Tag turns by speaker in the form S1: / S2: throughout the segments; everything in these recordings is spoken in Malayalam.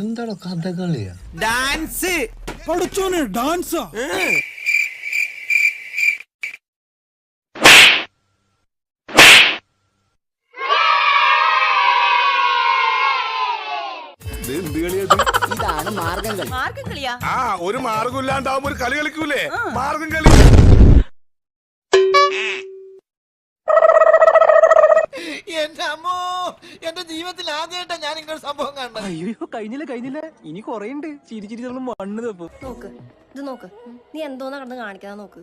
S1: എന്താണോ കഥകളിയാ
S2: ഡാൻസ്.
S3: പഠിച്ചോനെ ഡാൻസാ.
S4: ഇതാണ് മാർഗം കളി.
S5: മാർഗം കളിയാ?
S6: ആ ഒരു മാർഗം ഇല്ലാണ്ടാവുമ്പോ ഒരു കളി കളിക്കൂലേ? മാർഗം കളി.
S2: എന്റെ അമ്മോ. എന്റെ ജീവിതത്തിൽ ആദ്യമായിട്ടാ ഞാൻ ഇങ്ങനെ സംഭവം കണ്ടത്.
S4: അയ്യോ കഴിഞ്ഞില്ല കഴിഞ്ഞില്ല? ഇനി കൊറേ ഉണ്ട് ചിരി ചിരി നമ്മൾ മണ്ണ് തപ്പും.
S5: നോക്ക് ഇത് നോക്ക്. നീ എന്തോന്നാ കടന്ന് കാണിക്കാതെ നോക്ക്.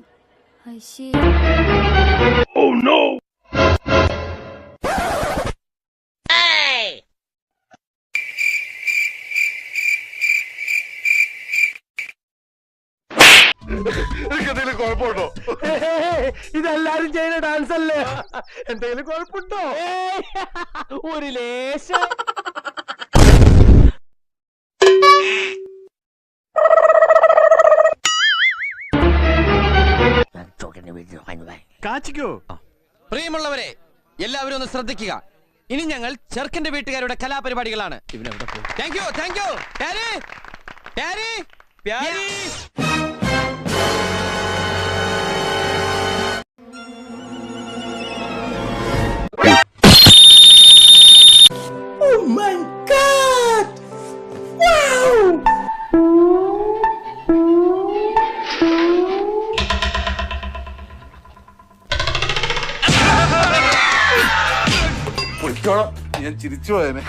S6: എനിക്ക് എന്തെങ്കിലും കുഴപ്പമുണ്ടോ
S4: ഇതെല്ലാരും ചെയ്യുന്ന ഡാൻസ് അല്ലേ? എന്തെങ്കിലും കുഴപ്പമുണ്ടോ? ഒരു ലേശം.
S3: കാച്ചിക്കോ?
S2: പ്രിയമുള്ളവരെ എല്ലാവരും ഒന്ന് ശ്രദ്ധിക്കുക. ഇനി ഞങ്ങൾ ചെറുക്കന്റെ വീട്ടുകാരുടെ കലാപരിപാടികളാണ്. Thank you thank you Pyari
S6: ഞാൻ ചിരിച്ചു പോയനെ.